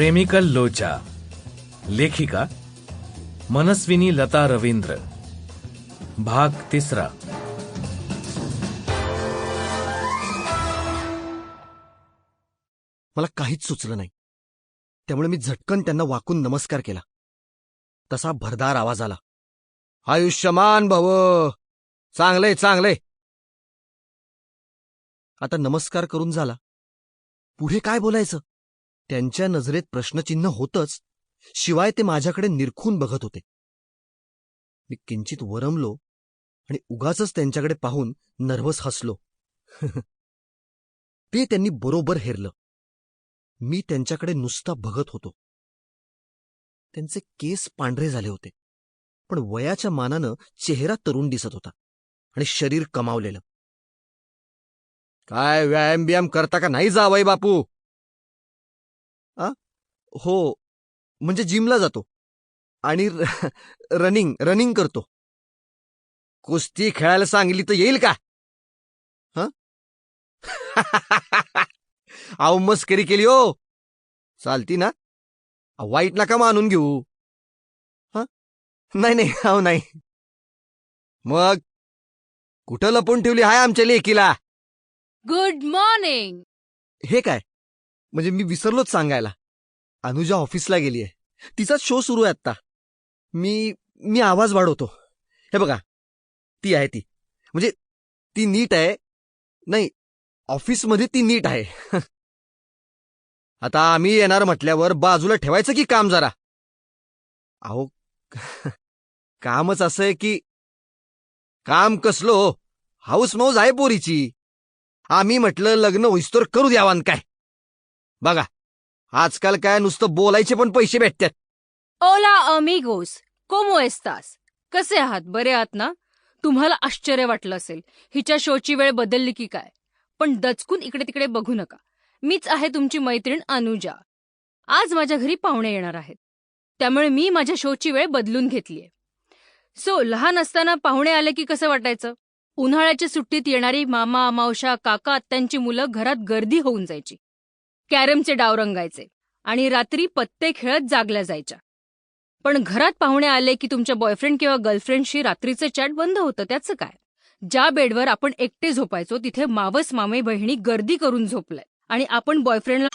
प्रेमिकल लोचा लेखिका मनस्विनी लता रवींद्र भाग तिसरा. मला काहीच सुचलं नाही. त्यामुळे मी झटकन त्यांना वाकून नमस्कार केला. तसा भरदार आवाज आला. आयुष्यमान भव चांगलंय चांगलंय! आता नमस्कार करून झाला. पुढे काय बोलायचं? त्यांच्या नजरेत प्रश्नचिन्ह होतच शिवाय ते माझ्याकडे निरखून बघत होते. मी किंचित वरमलो आणि उगाच त्यांच्याकडे पाहून नर्वस हसलो. ते त्यांनी बरोबर हेरलं. मी त्यांच्याकडे नुसता बघत होतो. त्यांचे केस पांढरे झाले होते पण वयाच्या मानानं चेहरा तरुण दिसत होता आणि शरीर कमावलेलं. काय व्यायाम बियाम करता का नाही जावय बापू? आ हो. म्हणजे जिमला जातो. आणि रनिंग रनिंग करतो. कुस्ती खेळायला सांगली तर येईल का? हं? अहो मस्करी केली हो. चालती ना? वाईट नका मानून घेऊ. हा? नाही नाही अहो नाही. मग? कुठं लपून ठेवली हाय आमच्या लेकीला? Good morning. हे काय? म्हणजे मी विसरलोच सांगायला. अनुजा ऑफिसला गेलीये. तिचाच शो सुरू आहे आता मी मी आवाज वाढवतो. हे बघा. ती आहे ती. म्हणजे ती नीट आहे. नाही ऑफिसमध्ये ती नीट आहे. आता आम्ही येणार म्हटल्यावर बाजूला ठेवायचं की काम जरा? अहो कामच असं आहे की काम कसलो हो? हाऊस मौज आहे पोरीची. आम्ही म्हटलं लग्न होईस्तोर करू द्यावान काय? बघा आजकाल काय नुसतं बोलायचे पण पैसे भेटतात. ओला अमिगोस कोमो एस्तास कसे आहात? बरे आहात ना? तुम्हाला आश्चर्य वाटलं असेल. हिच्या शोची वेळ बदलली की काय? पण दचकून इकडे तिकडे बघू नका. मीच आहे तुमची मैत्रीण अनुजा. आज माझ्या घरी पाहुणे येणार आहेत. त्यामुळे मी माझ्या शोची वेळ बदलून घेतलीये. सो लहान असताना पाहुणे आले की कसं वाटायचं? उन्हाळ्याच्या सुट्टीत येणारी मामा मावशा काका आत्यांची मुलं घरात गर्दी होऊन जायची. कॅरमचे डाव रंगायचे आणि रात्री पत्ते खेळत जागल्या जायच्या. पण घरात पाहुणे आले की तुमच्या बॉयफ्रेंड किंवा गर्लफ्रेंडशी रात्रीचं चॅट बंद होतं त्याचं काय? ज्या बेडवर आपण एकटे झोपायचो तिथे मावस मामे बहिणी गर्दी करून झोपलाय. आणि आपण बॉयफ्रेंडला